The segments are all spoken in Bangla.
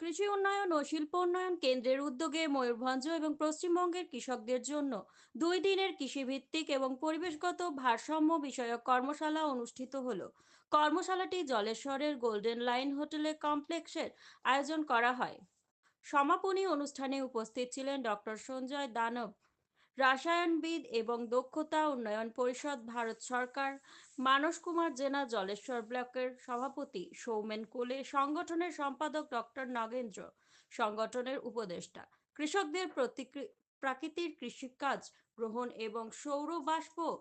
কৃষি উন্নয়ন ও শিল্প উন্নয়ন কেন্দ্রের উদ্যোগে ময়ূরভঞ্জ এবং পশ্চিমবঙ্গের কৃষকদের জন্য দুই দিনের কৃষিভিত্তিক এবং পরিবেশগত ভারসাম্য বিষয়ক কর্মশালা অনুষ্ঠিত হলো। কর্মশালাটি জলেশ্বরের গোল্ডেন লাইন হোটেলে কমপ্লেক্সের আয়োজন করা হয়। সমাপনী অনুষ্ঠানে উপস্থিত ছিলেন ডক্টর সঞ্জয় দানব রাসায়নবিদ এবং দক্ষতা উন্নয়ন পরিষদ, ভারত সরকার, মানস কুমার জেনা, জলেশ্বর ব্লকের সভাপতি, সৌমেন কোলে, সংগঠনের সম্পাদক ডক্টর নগেন্দ্র, সংগঠনের উপদেষ্টা। কৃষকদের প্রতিকৃ- প্রাকৃতিক কৃষিকাজ, গ্রহণ এবং সৌর বাষ্প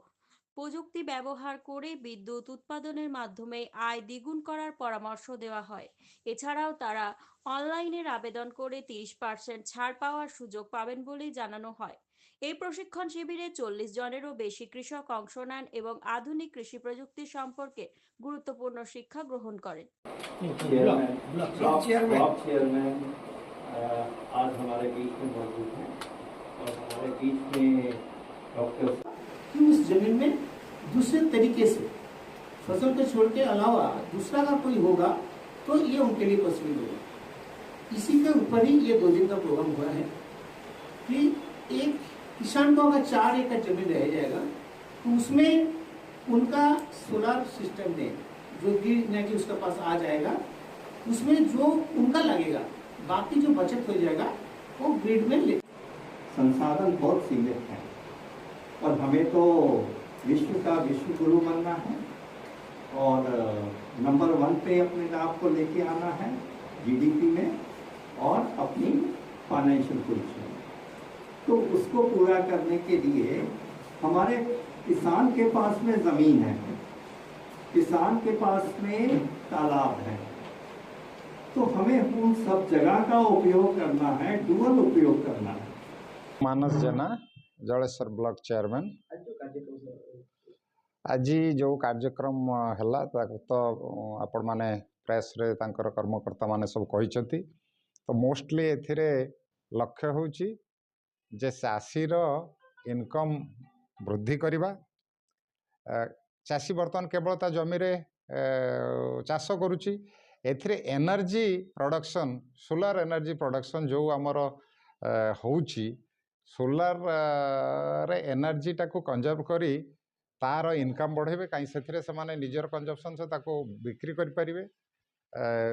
প্রযুক্তি ব্যবহার করে বিদ্যুৎ উৎপাদনের মাধ্যমে আয় দ্বিগুণ করার পরামর্শ দেওয়া হয় এছাড়াও তারা অনলাইনের আবেদন করে তিরিশ পার্সেন্ট ছাড় পাওয়ার সুযোগ পাবেন বলেই জানানো হয় এই প্রশিক্ষণ শিবিরে চল্লিশ জনেরও বেশি কৃষক অংশ নেন এবং আধুনিক কৃষি প্রযুক্তি সম্পর্কে গুরুত্বপূর্ণ শিক্ষা গ্রহণ করেন chairman block block chairman. Block chairman अ, आज हमारे बीच में मौजूद हैं और हमारे बीच में डॉक्टर कि उस जमीन में दूसरे तरीके से फ़सल के छोड़ के अलावा दूसरा का कोई होगा तो ये उनके लिए पॉसिबल होगा इसी के ऊपर ही ये दो दिन का प्रोग्राम हुआ है कि एक किसान को अगर चार एकड़ ज़मीन रह जाएगा तो उसमें उनका सोलर सिस्टम में जो ग्रिड ना कि उसके पास आ जाएगा, उसमें जो उनका लगेगा, बाकी जो बचत हो जाएगा, वो ग्रिड में ले संसाधन बहुत सीमित हैं। और हमें तो विश्व का विश्व गुरु बनना है और नंबर वन पे अपने आप को लेके आना है जीडीपी में और अपनी फाइनेंशियल पोजिशन तो उसको पूरा करने के लिए हमारे किसान के पास में ज़मीन है। किसान के पास में तालाब है। तो हमें उन सब जगह का उपयोग करना है, डुअल उपयोग करना है। मानस जना, जड़ेश्वर ब्लॉक चेयरमैन ଆଜି ଯେଉଁ କାର୍ଯ୍ୟକ୍ରମ ହେଲା ତାକୁ ତ ଆପଣମାନେ ପ୍ରେସ୍ରେ ତାଙ୍କର କର୍ମକର୍ତ୍ତାମାନେ ସବୁ କହିଛନ୍ତି ତ ମୋଷ୍ଟଲି ଏଥିରେ ଲକ୍ଷ୍ୟ ହେଉଛି ଯେ ଚାଷୀର ଇନକମ୍ ବୃଦ୍ଧି କରିବା। ଚାଷୀ ବର୍ତ୍ତମାନ କେବଳ ତା ଜମିରେ ଚାଷ କରୁଛି। ଏଥିରେ energy production solar energy production ଯେଉଁ ଆମର ହେଉଛି ସୋଲାରରେ ଏନର୍ଜିଟାକୁ କନଜର୍ଭ କରି ତାର ଇନକମ୍ ବଢ଼େଇବେ କାହିଁକି ସେଥିରେ ସେମାନେ ନିଜର କନଜମ୍ପସନ୍ ସହ ତାକୁ ବିକ୍ରି କରିପାରିବେ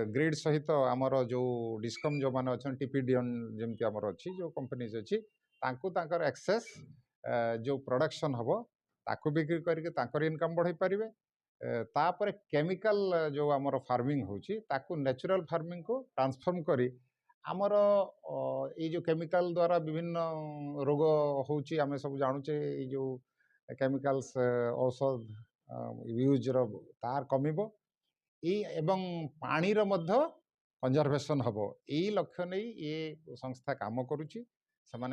ଗ୍ରିଡ୍ ସହିତ ଆମର ଯେଉଁ ଡିସ୍କମ୍ ଯେଉଁମାନେ ଅଛନ୍ତି ଟିପିଡିଅନ୍ ଯେମିତି ଆମର ଅଛି ଯେଉଁ କମ୍ପାନିଜ୍ ଅଛି ତାଙ୍କୁ ତାଙ୍କର ଏକ୍ସେସ୍ ଯେଉଁ ପ୍ରଡକ୍ସନ୍ ହେବ ତାକୁ ବିକ୍ରି କରିକି ତାଙ୍କର ଇନକମ୍ ବଢ଼େଇ ପାରିବେ ଏ, ତାପରେ କେମିକାଲ ଯେଉଁ ଆମର ଫାର୍ମିଂ ହେଉଛି ତାକୁ ନ୍ୟାଚୁରାଲ ଫାର୍ମିଂକୁ ଟ୍ରାନ୍ସଫର୍ମ କରି ଆମର ଅ, ଏଇ ଯେଉଁ କେମିକାଲ ଦ୍ୱାରା ବିଭିନ୍ନ ରୋଗ ହେଉଛି ଆମେ ସବୁ ଜାଣୁଛେ ଏଇ ଯେଉଁ କେମିକାଲ୍ସ ଔଷଧ ୟୁଜ୍ର ତାର କମିବ ଏଇ ଏବଂ ପାଣିର ମଧ୍ୟ କଞ୍ଜରଭେସନ୍ ହେବ ଏଇ ଲକ୍ଷ୍ୟ ନେଇ ଏ ସଂସ୍ଥା କାମ କରୁଛି ସେମାନେ